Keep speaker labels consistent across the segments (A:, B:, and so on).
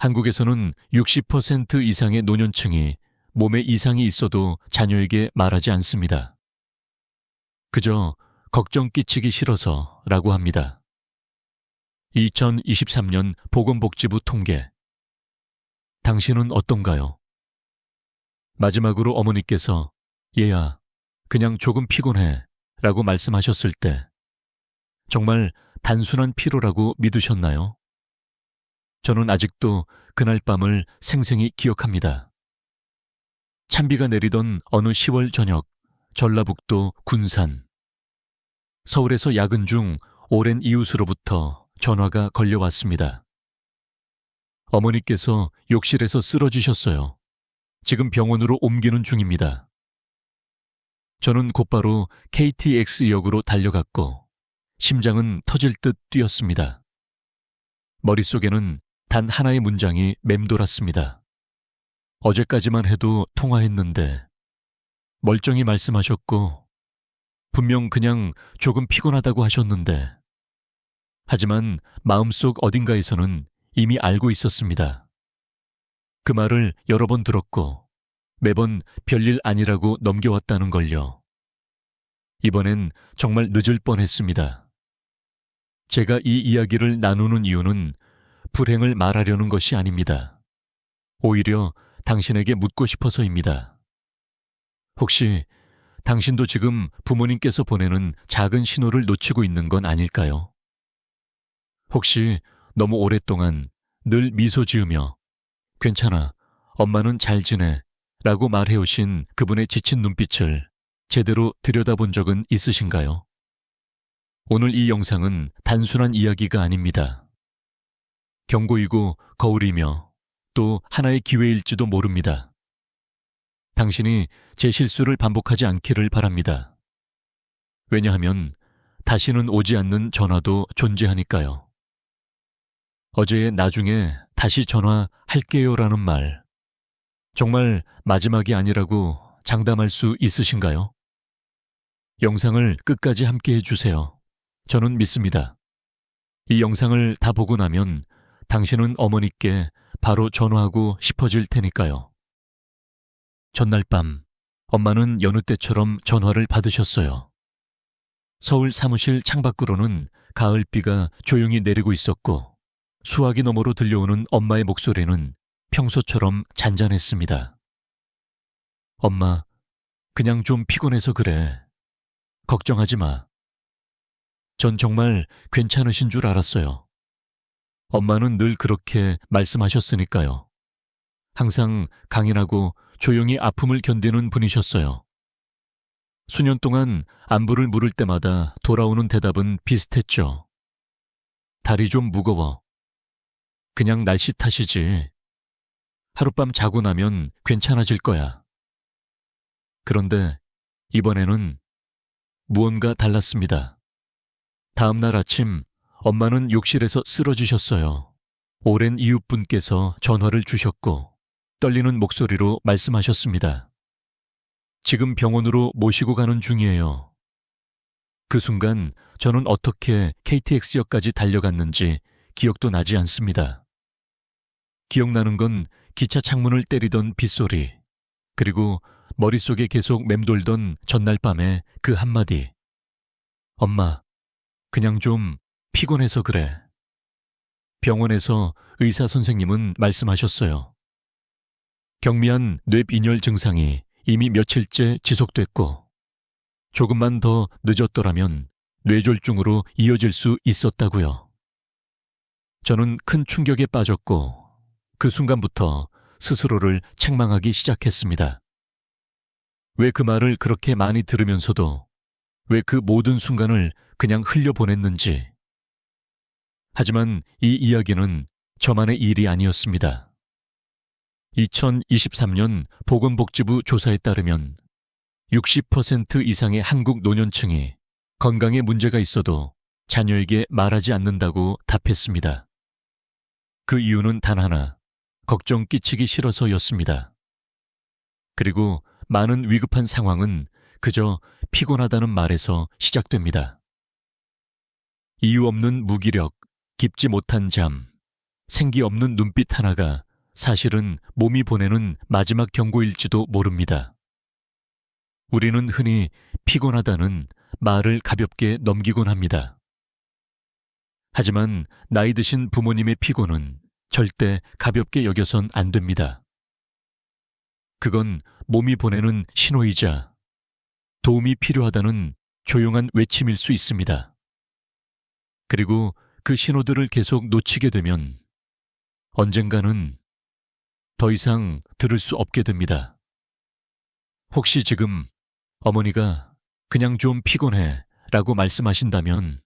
A: 한국에서는 60% 이상의 노년층이 몸에 이상이 있어도 자녀에게 말하지 않습니다. 그저 걱정 끼치기 싫어서 라고 합니다. 2023년 보건복지부 통계. 당신은 어떤가요? 마지막으로 어머니께서 얘야, 그냥 조금 피곤해 라고 말씀하셨을 때 정말 단순한 피로라고 믿으셨나요? 저는 아직도 그날 밤을 생생히 기억합니다. 찬비가 내리던 어느 10월 저녁, 전라북도 군산. 서울에서 야근 중 오랜 이웃으로부터 전화가 걸려왔습니다. 어머니께서 욕실에서 쓰러지셨어요. 지금 병원으로 옮기는 중입니다. 저는 곧바로 KTX역으로 달려갔고 심장은 터질 듯 뛰었습니다. 머릿속에는 단 하나의 문장이 맴돌았습니다. 어제까지만 해도 통화했는데 멀쩡히 말씀하셨고 분명 그냥 조금 피곤하다고 하셨는데 하지만 마음속 어딘가에서는 이미 알고 있었습니다. 그 말을 여러 번 들었고 매번 별일 아니라고 넘겨왔다는 걸요. 이번엔 정말 늦을 뻔했습니다. 제가 이 이야기를 나누는 이유는 불행을 말하려는 것이 아닙니다. 오히려 당신에게 묻고 싶어서입니다. 혹시 당신도 지금 부모님께서 보내는 작은 신호를 놓치고 있는 건 아닐까요? 혹시 너무 오랫동안 늘 미소 지으며 괜찮아, 엄마는 잘 지내 라고 말해오신 그분의 지친 눈빛을 제대로 들여다본 적은 있으신가요? 오늘 이 영상은 단순한 이야기가 아닙니다. 경고이고 거울이며 또 하나의 기회일지도 모릅니다. 당신이 제 실수를 반복하지 않기를 바랍니다. 왜냐하면 다시는 오지 않는 전화도 존재하니까요. 어제의 나중에 다시 전화할게요라는 말. 정말 마지막이 아니라고 장담할 수 있으신가요? 영상을 끝까지 함께 해주세요. 저는 믿습니다. 이 영상을 다 보고 나면 당신은 어머니께 바로 전화하고 싶어질 테니까요. 전날 밤, 엄마는 여느 때처럼 전화를 받으셨어요. 서울 사무실 창밖으로는 가을비가 조용히 내리고 있었고, 수화기 너머로 들려오는 엄마의 목소리는 평소처럼 잔잔했습니다. 엄마, 그냥 좀 피곤해서 그래. 걱정하지 마. 전 정말 괜찮으신 줄 알았어요. 엄마는 늘 그렇게 말씀하셨으니까요. 항상 강인하고 조용히 아픔을 견디는 분이셨어요. 수년 동안 안부를 물을 때마다 돌아오는 대답은 비슷했죠. 다리 좀 무거워. 그냥 날씨 탓이지. 하룻밤 자고 나면 괜찮아질 거야. 그런데 이번에는 무언가 달랐습니다. 다음날 아침 엄마는 욕실에서 쓰러지셨어요. 오랜 이웃분께서 전화를 주셨고 떨리는 목소리로 말씀하셨습니다. 지금 병원으로 모시고 가는 중이에요. 그 순간 저는 어떻게 KTX역까지 달려갔는지 기억도 나지 않습니다. 기억나는 건 기차 창문을 때리던 빗소리, 그리고 머릿속에 계속 맴돌던 전날 밤의 그 한마디. 엄마, 그냥 좀 피곤해서 그래. 병원에서 의사 선생님은 말씀하셨어요. 경미한 뇌빈혈 증상이 이미 며칠째 지속됐고, 조금만 더 늦었더라면 뇌졸중으로 이어질 수 있었다고요. 저는 큰 충격에 빠졌고, 그 순간부터 스스로를 책망하기 시작했습니다. 왜 그 말을 그렇게 많이 들으면서도 왜 그 모든 순간을 그냥 흘려보냈는지. 하지만 이 이야기는 저만의 일이 아니었습니다. 2023년 보건복지부 조사에 따르면 60% 이상의 한국 노년층이 건강에 문제가 있어도 자녀에게 말하지 않는다고 답했습니다. 그 이유는 단 하나, 걱정 끼치기 싫어서였습니다. 그리고 많은 위급한 상황은 그저 피곤하다는 말에서 시작됩니다. 이유 없는 무기력, 깊지 못한 잠, 생기 없는 눈빛 하나가 사실은 몸이 보내는 마지막 경고일지도 모릅니다. 우리는 흔히 피곤하다는 말을 가볍게 넘기곤 합니다. 하지만 나이 드신 부모님의 피곤은 절대 가볍게 여겨선 안 됩니다. 그건 몸이 보내는 신호이자 도움이 필요하다는 조용한 외침일 수 있습니다. 그리고 그 신호들을 계속 놓치게 되면 언젠가는 더 이상 들을 수 없게 됩니다. 혹시 지금 어머니가 그냥 좀 피곤해 라고 말씀하신다면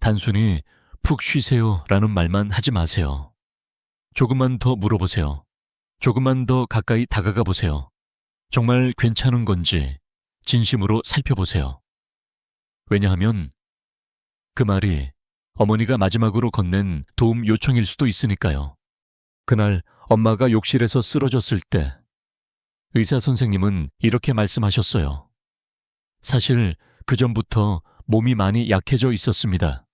A: 단순히 푹 쉬세요 라는 말만 하지 마세요. 조금만 더 물어보세요. 조금만 더 가까이 다가가 보세요. 정말 괜찮은 건지 진심으로 살펴보세요. 왜냐하면 그 말이 어머니가 마지막으로 건넨 도움 요청일 수도 있으니까요. 그날 엄마가 욕실에서 쓰러졌을 때 의사 선생님은 이렇게 말씀하셨어요. 사실 그 전부터 몸이 많이 약해져 있었습니다.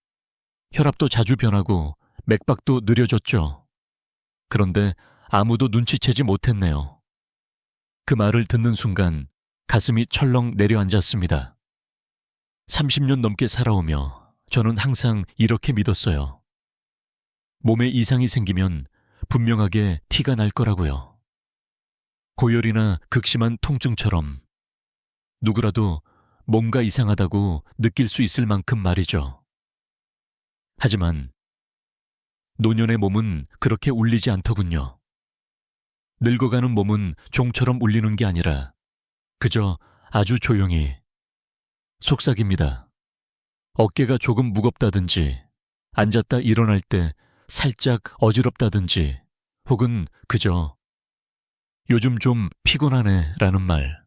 A: 혈압도 자주 변하고 맥박도 느려졌죠. 그런데 아무도 눈치채지 못했네요. 그 말을 듣는 순간 가슴이 철렁 내려앉았습니다. 30년 넘게 살아오며 저는 항상 이렇게 믿었어요. 몸에 이상이 생기면 분명하게 티가 날 거라고요. 고열이나 극심한 통증처럼 누구라도 뭔가 이상하다고 느낄 수 있을 만큼 말이죠. 하지만 노년의 몸은 그렇게 울리지 않더군요. 늙어가는 몸은 종처럼 울리는 게 아니라 그저 아주 조용히 속삭입니다. 어깨가 조금 무겁다든지 앉았다 일어날 때 살짝 어지럽다든지 혹은 그저 요즘 좀 피곤하네 라는 말.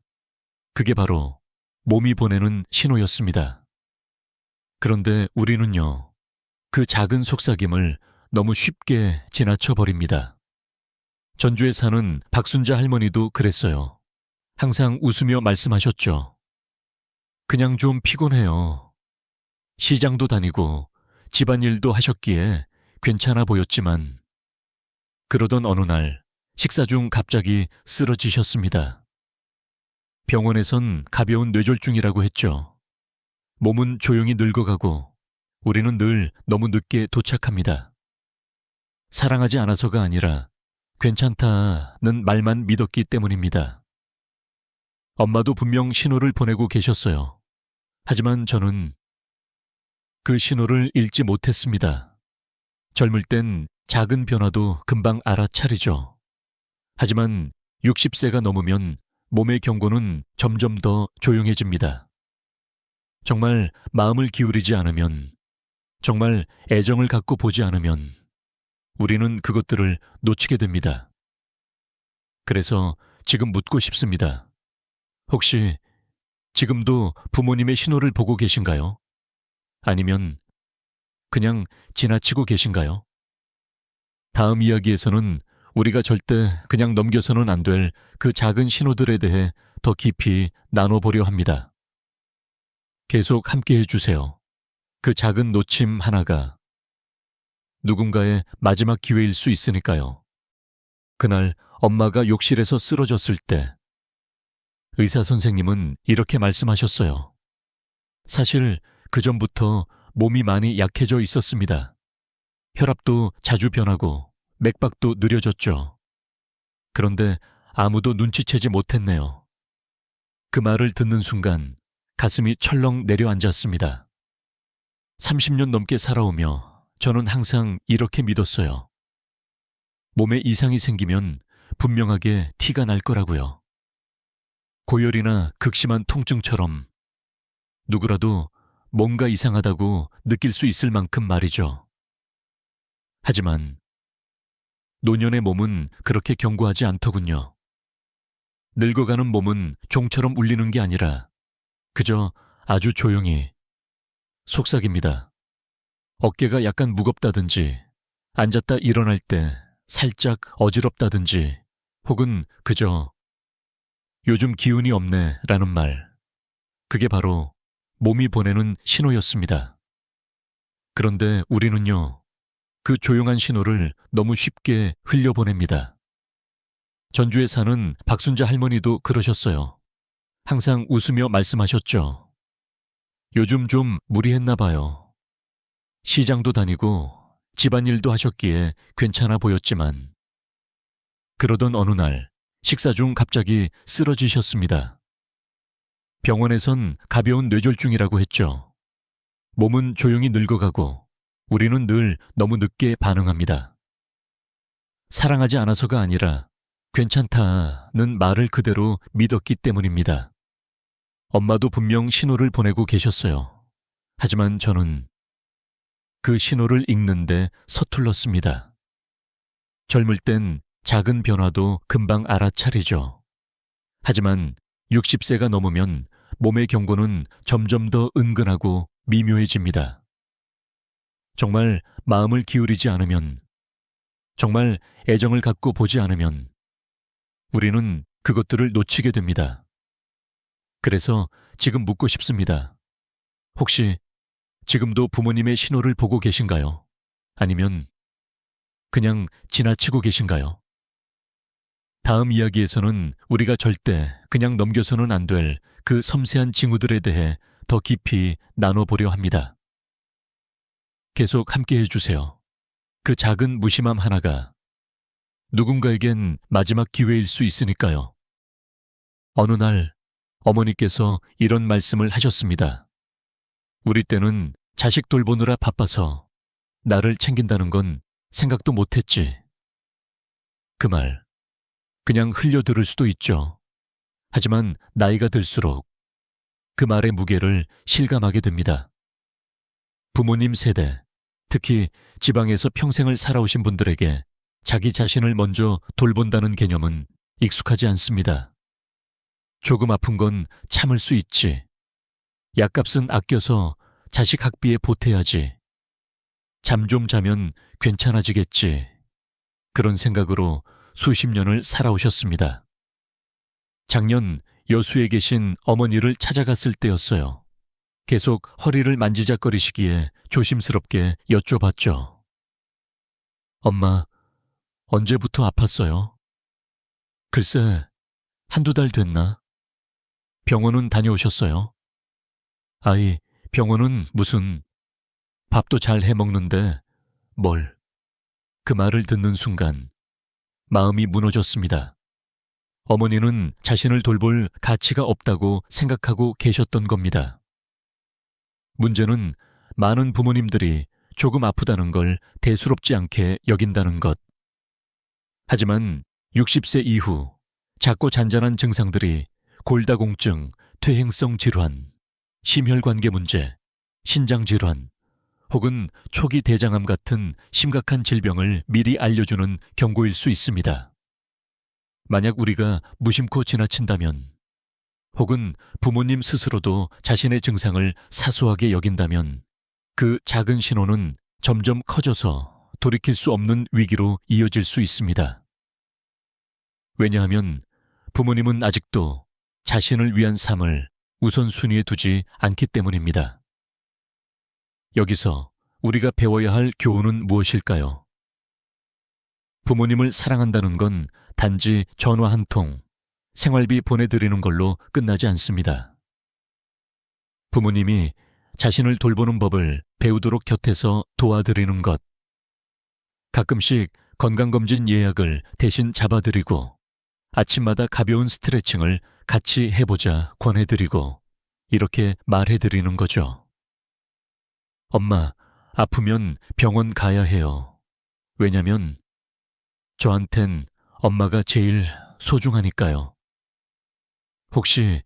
A: 그게 바로 몸이 보내는 신호였습니다. 그런데 우리는요, 그 작은 속삭임을 너무 쉽게 지나쳐 버립니다. 전주에 사는 박순자 할머니도 그랬어요. 항상 웃으며 말씀하셨죠. 그냥 좀 피곤해요. 시장도 다니고 집안일도 하셨기에 괜찮아 보였지만 그러던 어느 날 식사 중 갑자기 쓰러지셨습니다. 병원에선 가벼운 뇌졸중이라고 했죠. 몸은 조용히 늙어가고 우리는 늘 너무 늦게 도착합니다. 사랑하지 않아서가 아니라 괜찮다는 말만 믿었기 때문입니다. 엄마도 분명 신호를 보내고 계셨어요. 하지만 저는 그 신호를 읽지 못했습니다. 젊을 땐 작은 변화도 금방 알아차리죠. 하지만 60세가 넘으면 몸의 경고는 점점 더 조용해집니다. 정말 마음을 기울이지 않으면, 정말 애정을 갖고 보지 않으면, 우리는 그것들을 놓치게 됩니다. 그래서 지금 묻고 싶습니다. 혹시 지금도 부모님의 신호를 보고 계신가요? 아니면 그냥 지나치고 계신가요? 다음 이야기에서는 우리가 절대 그냥 넘겨서는 안 될 그 작은 신호들에 대해 더 깊이 나눠보려 합니다. 계속 함께 해주세요. 그 작은 놓침 하나가 누군가의 마지막 기회일 수 있으니까요. 그날 엄마가 욕실에서 쓰러졌을 때 의사 선생님은 이렇게 말씀하셨어요. 사실 그 전부터 몸이 많이 약해져 있었습니다. 혈압도 자주 변하고 맥박도 느려졌죠. 그런데 아무도 눈치채지 못했네요. 그 말을 듣는 순간 가슴이 철렁 내려앉았습니다. 30년 넘게 살아오며 저는 항상 이렇게 믿었어요. 몸에 이상이 생기면 분명하게 티가 날 거라고요. 고열이나 극심한 통증처럼 누구라도 뭔가 이상하다고 느낄 수 있을 만큼 말이죠. 하지만 노년의 몸은 그렇게 견고하지 않더군요. 늙어가는 몸은 종처럼 울리는 게 아니라 그저 아주 조용히 속삭입니다. 어깨가 약간 무겁다든지 앉았다 일어날 때 살짝 어지럽다든지 혹은 그저 요즘 기운이 없네 라는 말. 그게 바로 몸이 보내는 신호였습니다. 그런데 우리는요, 그 조용한 신호를 너무 쉽게 흘려보냅니다. 전주에 사는 박순자 할머니도 그러셨어요. 항상 웃으며 말씀하셨죠. 요즘 좀 무리했나 봐요. 시장도 다니고 집안일도 하셨기에 괜찮아 보였지만 그러던 어느 날 식사 중 갑자기 쓰러지셨습니다. 병원에선 가벼운 뇌졸중이라고 했죠. 몸은 조용히 늙어가고 우리는 늘 너무 늦게 반응합니다. 사랑하지 않아서가 아니라 괜찮다는 말을 그대로 믿었기 때문입니다. 엄마도 분명 신호를 보내고 계셨어요. 하지만 저는 그 신호를 읽는데 서툴렀습니다. 젊을 땐 작은 변화도 금방 알아차리죠. 하지만 60세가 넘으면 몸의 경고는 점점 더 은근하고 미묘해집니다. 정말 마음을 기울이지 않으면, 정말 애정을 갖고 보지 않으면, 우리는 그것들을 놓치게 됩니다. 그래서 지금 묻고 싶습니다. 혹시 지금도 부모님의 신호를 보고 계신가요? 아니면 그냥 지나치고 계신가요? 다음 이야기에서는 우리가 절대 그냥 넘겨서는 안 될 그 섬세한 징후들에 대해 더 깊이 나눠보려 합니다. 계속 함께 해주세요. 그 작은 무심함 하나가 누군가에겐 마지막 기회일 수 있으니까요. 어느 날 어머니께서 이런 말씀을 하셨습니다. 우리 때는 자식 돌보느라 바빠서 나를 챙긴다는 건 생각도 못했지. 그 말, 그냥 흘려 들을 수도 있죠. 하지만 나이가 들수록 그 말의 무게를 실감하게 됩니다. 부모님 세대, 특히 지방에서 평생을 살아오신 분들에게 자기 자신을 먼저 돌본다는 개념은 익숙하지 않습니다. 조금 아픈 건 참을 수 있지. 약값은 아껴서 자식 학비에 보태야지. 잠 좀 자면 괜찮아지겠지. 그런 생각으로 수십 년을 살아오셨습니다. 작년 여수에 계신 어머니를 찾아갔을 때였어요. 계속 허리를 만지작거리시기에 조심스럽게 여쭤봤죠. 엄마, 언제부터 아팠어요? 글쎄, 한두 달 됐나? 병원은 다녀오셨어요? 아이, 병원은 무슨 밥도 잘 해먹는데 뭘? 그 말을 듣는 순간 마음이 무너졌습니다. 어머니는 자신을 돌볼 가치가 없다고 생각하고 계셨던 겁니다. 문제는 많은 부모님들이 조금 아프다는 걸 대수롭지 않게 여긴다는 것. 하지만 60세 이후 작고 잔잔한 증상들이 골다공증, 퇴행성 질환, 심혈관계 문제, 신장 질환, 혹은 초기 대장암 같은 심각한 질병을 미리 알려주는 경고일 수 있습니다. 만약 우리가 무심코 지나친다면, 혹은 부모님 스스로도 자신의 증상을 사소하게 여긴다면, 그 작은 신호는 점점 커져서 돌이킬 수 없는 위기로 이어질 수 있습니다. 왜냐하면 부모님은 아직도 자신을 위한 삶을 우선순위에 두지 않기 때문입니다. 여기서 우리가 배워야 할 교훈은 무엇일까요? 부모님을 사랑한다는 건 단지 전화 한 통, 생활비 보내드리는 걸로 끝나지 않습니다. 부모님이 자신을 돌보는 법을 배우도록 곁에서 도와드리는 것. 가끔씩 건강검진 예약을 대신 잡아드리고 아침마다 가벼운 스트레칭을 같이 해보자 권해드리고 이렇게 말해드리는 거죠. 엄마, 아프면 병원 가야 해요. 왜냐면 저한텐 엄마가 제일 소중하니까요. 혹시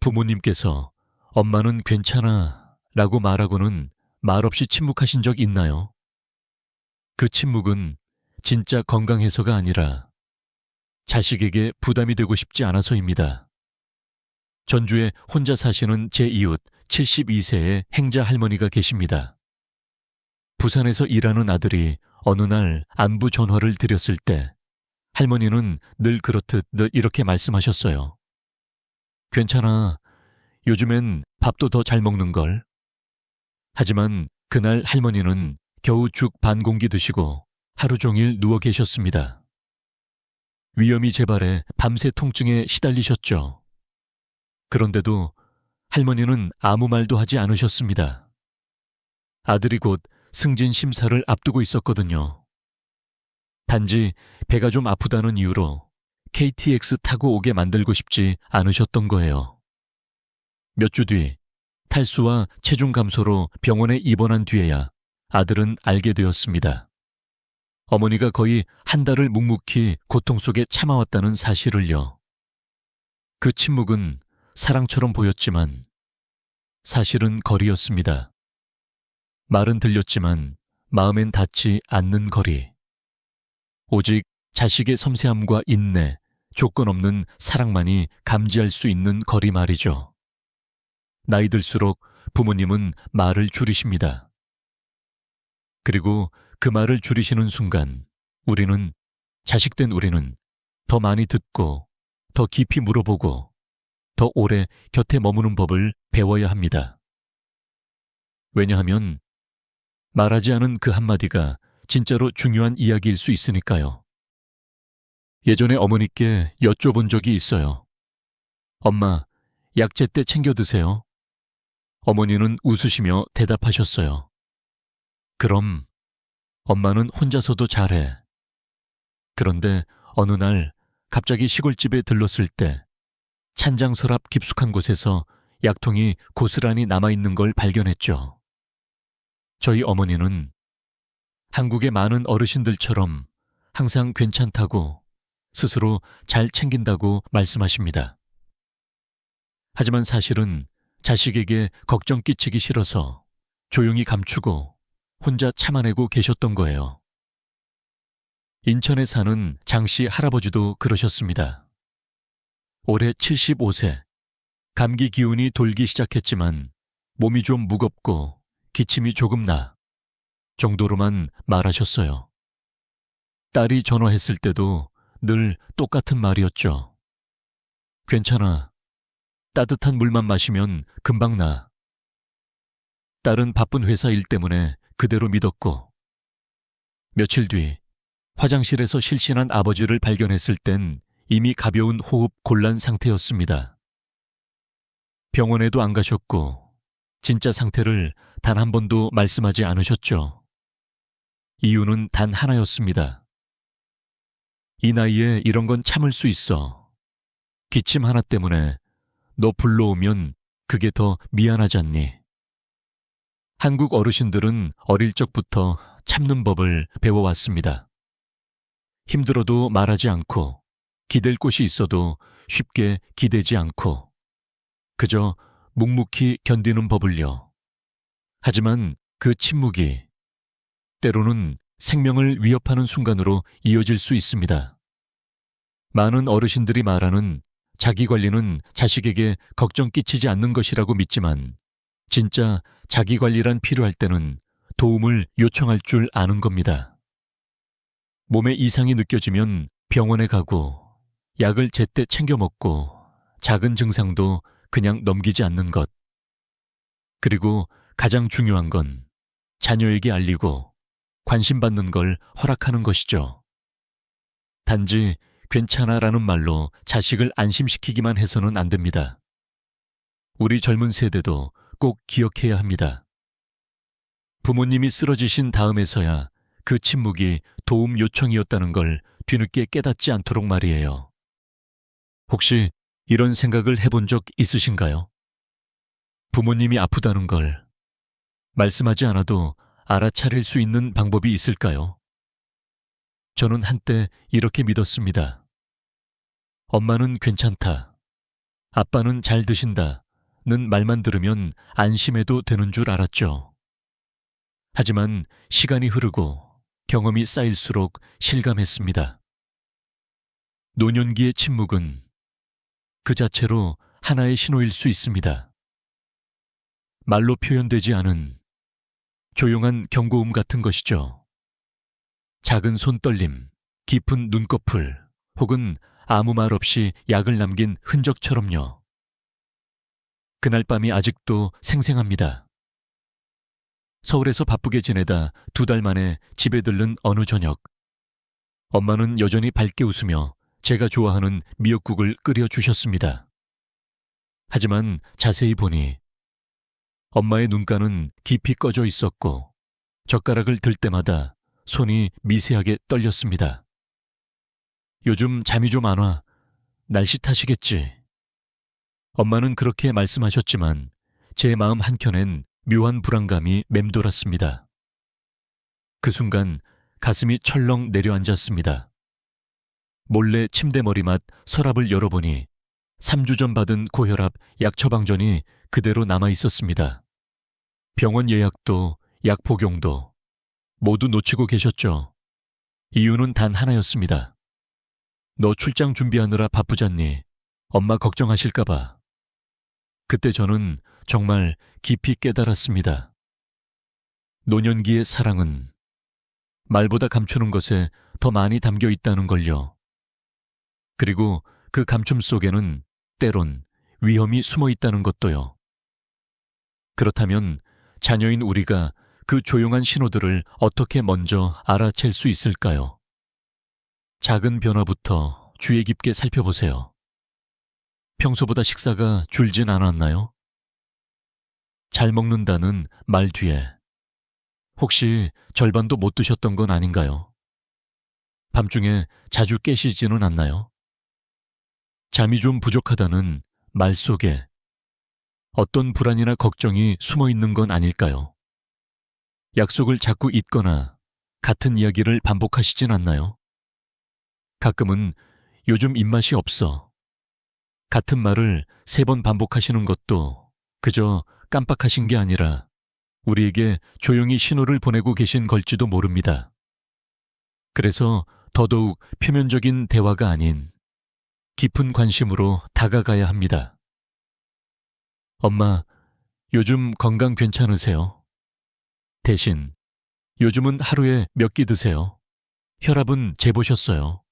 A: 부모님께서 엄마는 괜찮아 라고 말하고는 말없이 침묵하신 적 있나요? 그 침묵은 진짜 건강해서가 아니라 자식에게 부담이 되고 싶지 않아서입니다. 전주에 혼자 사시는 제 이웃 72세의 행자 할머니가 계십니다. 부산에서 일하는 아들이 어느 날 안부 전화를 드렸을 때 할머니는 늘 그렇듯 늘 이렇게 말씀하셨어요. 괜찮아. 요즘엔 밥도 더 잘 먹는 걸. 하지만 그날 할머니는 겨우 죽 반 공기 드시고 하루 종일 누워 계셨습니다. 위험이 재발해 밤새 통증에 시달리셨죠. 그런데도 할머니는 아무 말도 하지 않으셨습니다. 아들이 곧 승진 심사를 앞두고 있었거든요. 단지 배가 좀 아프다는 이유로 KTX 타고 오게 만들고 싶지 않으셨던 거예요. 몇 주 뒤 탈수와 체중 감소로 병원에 입원한 뒤에야 아들은 알게 되었습니다. 어머니가 거의 한 달을 묵묵히 고통 속에 참아왔다는 사실을요. 그 침묵은 사랑처럼 보였지만 사실은 거리였습니다. 말은 들렸지만 마음엔 닿지 않는 거리. 오직 자식의 섬세함과 인내, 조건 없는 사랑만이 감지할 수 있는 거리 말이죠. 나이 들수록 부모님은 말을 줄이십니다. 그리고 그 말을 줄이시는 순간 우리는 자식된 우리는 더 많이 듣고 더 깊이 물어보고 더 오래 곁에 머무는 법을 배워야 합니다. 왜냐하면 말하지 않은 그 한마디가 진짜로 중요한 이야기일 수 있으니까요. 예전에 어머니께 여쭤본 적이 있어요. 엄마, 약제 때 챙겨 드세요. 어머니는 웃으시며 대답하셨어요. 그럼 엄마는 혼자서도 잘해. 그런데 어느 날 갑자기 시골집에 들렀을 때 찬장 서랍 깊숙한 곳에서 약통이 고스란히 남아있는 걸 발견했죠. 저희 어머니는 한국의 많은 어르신들처럼 항상 괜찮다고 스스로 잘 챙긴다고 말씀하십니다. 하지만 사실은 자식에게 걱정 끼치기 싫어서 조용히 감추고 혼자 참아내고 계셨던 거예요. 인천에 사는 장씨 할아버지도 그러셨습니다. 올해 75세. 감기 기운이 돌기 시작했지만 몸이 좀 무겁고 기침이 조금 나 정도로만 말하셨어요. 딸이 전화했을 때도 늘 똑같은 말이었죠. 괜찮아. 따뜻한 물만 마시면 금방 나. 딸은 바쁜 회사 일 때문에 그대로 믿었고, 며칠 뒤 화장실에서 실신한 아버지를 발견했을 땐 이미 가벼운 호흡 곤란 상태였습니다. 병원에도 안 가셨고, 진짜 상태를 단 한 번도 말씀하지 않으셨죠. 이유는 단 하나였습니다. 이 나이에 이런 건 참을 수 있어. 기침 하나 때문에 너 불러오면 그게 더 미안하지 않니? 한국 어르신들은 어릴 적부터 참는 법을 배워왔습니다. 힘들어도 말하지 않고, 기댈 곳이 있어도 쉽게 기대지 않고, 그저 묵묵히 견디는 법을요. 하지만 그 침묵이 때로는 생명을 위협하는 순간으로 이어질 수 있습니다. 많은 어르신들이 말하는 자기 관리는 자식에게 걱정 끼치지 않는 것이라고 믿지만 진짜 자기 관리란 필요할 때는 도움을 요청할 줄 아는 겁니다. 몸에 이상이 느껴지면 병원에 가고 약을 제때 챙겨 먹고 작은 증상도 그냥 넘기지 않는 것. 그리고 가장 중요한 건 자녀에게 알리고 관심받는 걸 허락하는 것이죠. 단지 괜찮아 라는 말로 자식을 안심시키기만 해서는 안 됩니다. 우리 젊은 세대도 꼭 기억해야 합니다. 부모님이 쓰러지신 다음에서야 그 침묵이 도움 요청이었다는 걸 뒤늦게 깨닫지 않도록 말이에요. 혹시 이런 생각을 해본 적 있으신가요? 부모님이 아프다는 걸 말씀하지 않아도 알아차릴 수 있는 방법이 있을까요? 저는 한때 이렇게 믿었습니다. 엄마는 괜찮다. 아빠는 잘 드신다. 는 말만 들으면 안심해도 되는 줄 알았죠. 하지만 시간이 흐르고 경험이 쌓일수록 실감했습니다. 노년기의 침묵은 그 자체로 하나의 신호일 수 있습니다. 말로 표현되지 않은 조용한 경고음 같은 것이죠. 작은 손떨림, 깊은 눈꺼풀, 혹은 아무 말 없이 약을 남긴 흔적처럼요. 그날 밤이 아직도 생생합니다. 서울에서 바쁘게 지내다 두 달 만에 집에 들른 어느 저녁. 엄마는 여전히 밝게 웃으며 제가 좋아하는 미역국을 끓여 주셨습니다. 하지만 자세히 보니 엄마의 눈가는 깊이 꺼져 있었고 젓가락을 들 때마다 손이 미세하게 떨렸습니다. 요즘 잠이 좀 안 와. 날씨 탓이겠지. 엄마는 그렇게 말씀하셨지만 제 마음 한켠엔 묘한 불안감이 맴돌았습니다. 그 순간 가슴이 철렁 내려앉았습니다. 몰래 침대 머리맡 서랍을 열어보니 3주 전 받은 고혈압 약 처방전이 그대로 남아 있었습니다. 병원 예약도 약 복용도 모두 놓치고 계셨죠. 이유는 단 하나였습니다. 너 출장 준비하느라 바쁘잖니. 엄마 걱정하실까봐. 그때 저는 정말 깊이 깨달았습니다. 노년기의 사랑은 말보다 감추는 것에 더 많이 담겨 있다는 걸요. 그리고 그 감춤 속에는 때론 위험이 숨어 있다는 것도요. 그렇다면 자녀인 우리가 그 조용한 신호들을 어떻게 먼저 알아챌 수 있을까요? 작은 변화부터 주의 깊게 살펴보세요. 평소보다 식사가 줄진 않았나요? 잘 먹는다는 말 뒤에 혹시 절반도 못 드셨던 건 아닌가요? 밤중에 자주 깨시지는 않나요? 잠이 좀 부족하다는 말 속에 어떤 불안이나 걱정이 숨어 있는 건 아닐까요? 약속을 자꾸 잊거나 같은 이야기를 반복하시진 않나요? 가끔은 요즘 입맛이 없어. 같은 말을 세 번 반복하시는 것도 그저 깜빡하신 게 아니라 우리에게 조용히 신호를 보내고 계신 걸지도 모릅니다. 그래서 더더욱 표면적인 대화가 아닌 깊은 관심으로 다가가야 합니다. 엄마, 요즘 건강 괜찮으세요? 대신 요즘은 하루에 몇 끼 드세요? 혈압은 재보셨어요?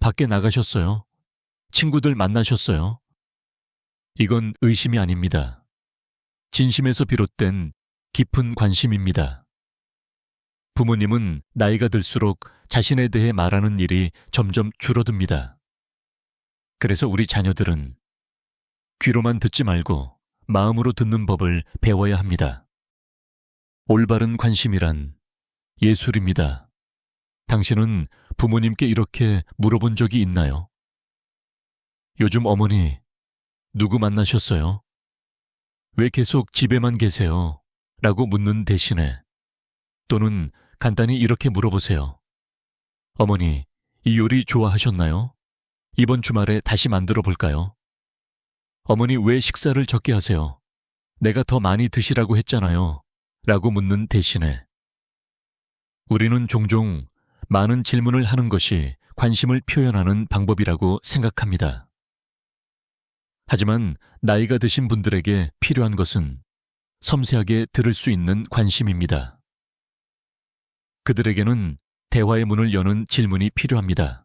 A: 밖에 나가셨어요? 친구들 만나셨어요? 이건 의심이 아닙니다. 진심에서 비롯된 깊은 관심입니다. 부모님은 나이가 들수록 자신에 대해 말하는 일이 점점 줄어듭니다. 그래서 우리 자녀들은 귀로만 듣지 말고 마음으로 듣는 법을 배워야 합니다. 올바른 관심이란 예술입니다. 당신은 부모님께 이렇게 물어본 적이 있나요? 요즘 어머니, 누구 만나셨어요? 왜 계속 집에만 계세요? 라고 묻는 대신에 또는 간단히 이렇게 물어보세요. 어머니, 이 요리 좋아하셨나요? 이번 주말에 다시 만들어 볼까요? 어머니 왜 식사를 적게 하세요? 내가 더 많이 드시라고 했잖아요. 라고 묻는 대신에 우리는 종종 많은 질문을 하는 것이 관심을 표현하는 방법이라고 생각합니다. 하지만 나이가 드신 분들에게 필요한 것은 섬세하게 들을 수 있는 관심입니다. 그들에게는 대화의 문을 여는 질문이 필요합니다.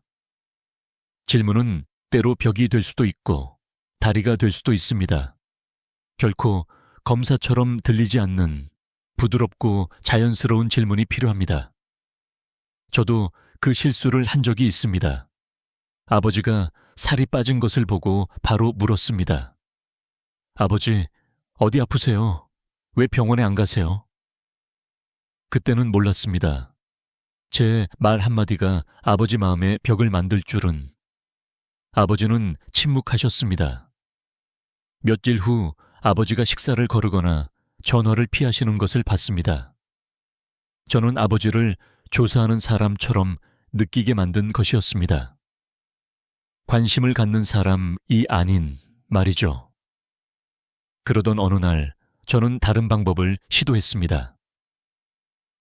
A: 질문은 때로 벽이 될 수도 있고 다리가 될 수도 있습니다. 결코 검사처럼 들리지 않는 부드럽고 자연스러운 질문이 필요합니다. 저도 그 실수를 한 적이 있습니다. 아버지가 살이 빠진 것을 보고 바로 물었습니다. 아버지, 어디 아프세요? 왜 병원에 안 가세요? 그때는 몰랐습니다. 제 말 한마디가 아버지 마음에 벽을 만들 줄은. 아버지는 침묵하셨습니다. 며칠 후 아버지가 식사를 거르거나 전화를 피하시는 것을 봤습니다. 저는 아버지를 조사하는 사람처럼 느끼게 만든 것이었습니다. 관심을 갖는 사람이 아닌 말이죠. 그러던 어느 날 저는 다른 방법을 시도했습니다.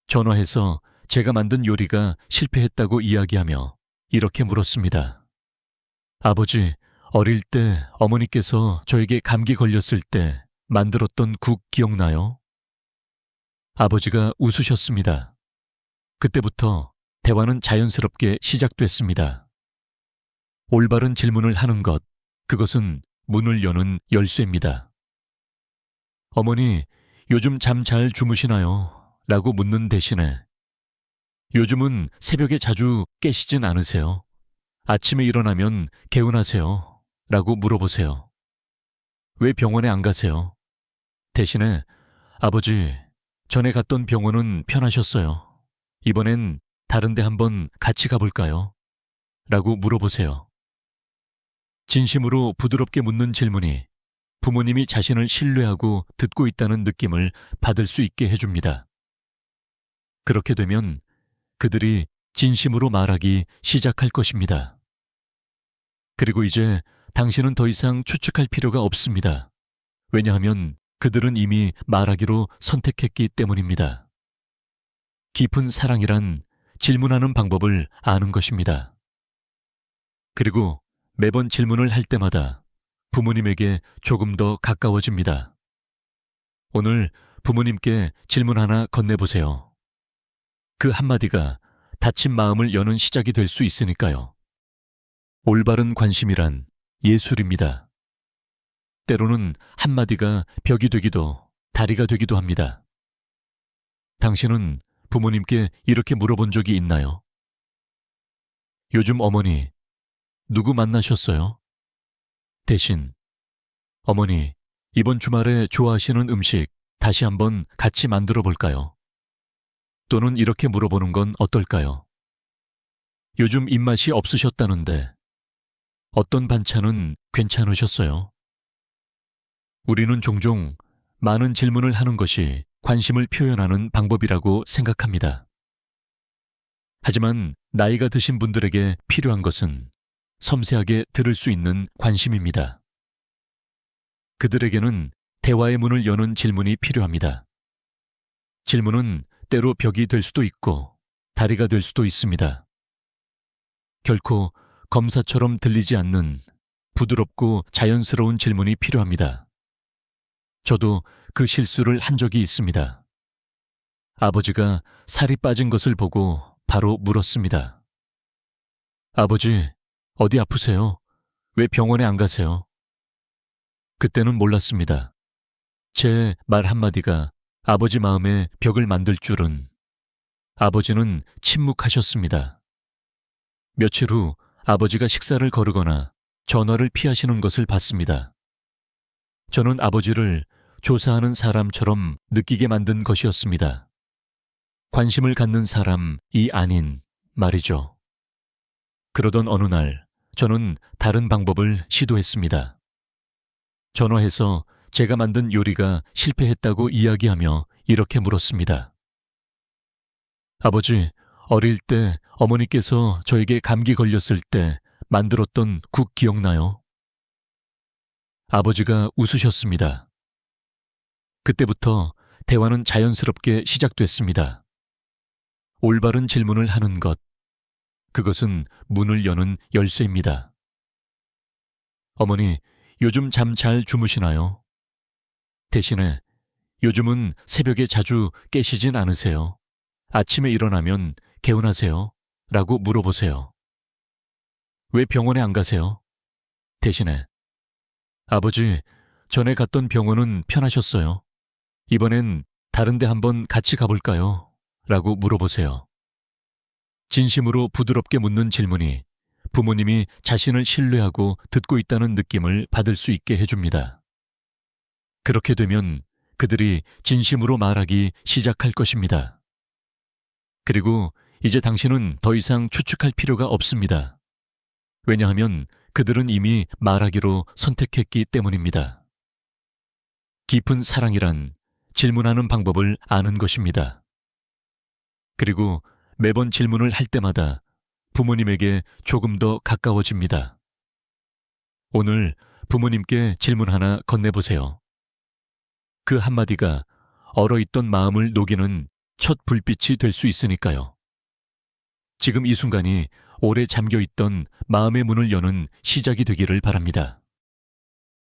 A: 전화해서 제가 만든 요리가 실패했다고 이야기하며 이렇게 물었습니다. 아버지, 어릴 때 어머니께서 저에게 감기 걸렸을 때 만들었던 국 기억나요? 아버지가 웃으셨습니다. 그때부터 대화는 자연스럽게 시작됐습니다. 올바른 질문을 하는 것, 그것은 문을 여는 열쇠입니다. 어머니, 요즘 잠 잘 주무시나요? 라고 묻는 대신에 요즘은 새벽에 자주 깨시진 않으세요? 아침에 일어나면 개운하세요? 라고 물어보세요. 왜 병원에 안 가세요? 대신에 아버지, 전에 갔던 병원은 편하셨어요. 이번엔 다른데 한번 같이 가볼까요? 라고 물어보세요. 진심으로 부드럽게 묻는 질문이 부모님이 자신을 신뢰하고 듣고 있다는 느낌을 받을 수 있게 해줍니다. 그렇게 되면 그들이 진심으로 말하기 시작할 것입니다. 그리고 이제 당신은 더 이상 추측할 필요가 없습니다. 왜냐하면 그들은 이미 말하기로 선택했기 때문입니다. 깊은 사랑이란 질문하는 방법을 아는 것입니다. 그리고 매번 질문을 할 때마다 부모님에게 조금 더 가까워집니다. 오늘 부모님께 질문 하나 건네보세요. 그 한마디가 다친 마음을 여는 시작이 될 수 있으니까요. 올바른 관심이란 예술입니다. 때로는 한마디가 벽이 되기도 다리가 되기도 합니다. 당신은 부모님께 이렇게 물어본 적이 있나요? 요즘 어머니, 누구 만나셨어요? 대신, 어머니, 이번 주말에 좋아하시는 음식 다시 한번 같이 만들어 볼까요? 또는 이렇게 물어보는 건 어떨까요? 요즘 입맛이 없으셨다는데, 어떤 반찬은 괜찮으셨어요? 우리는 종종 많은 질문을 하는 것이 관심을 표현하는 방법이라고 생각합니다. 하지만 나이가 드신 분들에게 필요한 것은 섬세하게 들을 수 있는 관심입니다. 그들에게는 대화의 문을 여는 질문이 필요합니다. 질문은 때로 벽이 될 수도 있고 다리가 될 수도 있습니다. 결코 검사처럼 들리지 않는 부드럽고 자연스러운 질문이 필요합니다. 저도 그 실수를 한 적이 있습니다. 아버지가 살이 빠진 것을 보고 바로 물었습니다. 아버지, 어디 아프세요? 왜 병원에 안 가세요? 그때는 몰랐습니다. 제 말 한마디가 아버지 마음에 벽을 만들 줄은 아버지는 침묵하셨습니다. 며칠 후 아버지가 식사를 거르거나 전화를 피하시는 것을 봤습니다. 저는 아버지를 조사하는 사람처럼 느끼게 만든 것이었습니다. 관심을 갖는 사람이 아닌 말이죠. 그러던 어느 날 저는 다른 방법을 시도했습니다. 전화해서 제가 만든 요리가 실패했다고 이야기하며 이렇게 물었습니다. 아버지, 어릴 때 어머니께서 저에게 감기 걸렸을 때 만들었던 국 기억나요? 아버지가 웃으셨습니다. 그때부터 대화는 자연스럽게 시작됐습니다. 올바른 질문을 하는 것. 그것은 문을 여는 열쇠입니다. 어머니, 요즘 잠 잘 주무시나요? 대신에 요즘은 새벽에 자주 깨시진 않으세요. 아침에 일어나면 개운하세요? 라고 물어보세요. 왜 병원에 안 가세요? 대신에 아버지, 전에 갔던 병원은 편하셨어요. 이번엔 다른데 한번 같이 가볼까요? 라고 물어보세요. 진심으로 부드럽게 묻는 질문이 부모님이 자신을 신뢰하고 듣고 있다는 느낌을 받을 수 있게 해줍니다. 그렇게 되면 그들이 진심으로 말하기 시작할 것입니다. 그리고 이제 당신은 더 이상 추측할 필요가 없습니다. 왜냐하면 그들은 이미 말하기로 선택했기 때문입니다. 깊은 사랑이란 질문하는 방법을 아는 것입니다. 그리고 매번 질문을 할 때마다 부모님에게 조금 더 가까워집니다. 오늘 부모님께 질문 하나 건네보세요. 그 한마디가 얼어있던 마음을 녹이는 첫 불빛이 될 수 있으니까요. 지금 이 순간이 오래 잠겨 있던 마음의 문을 여는 시작이 되기를 바랍니다.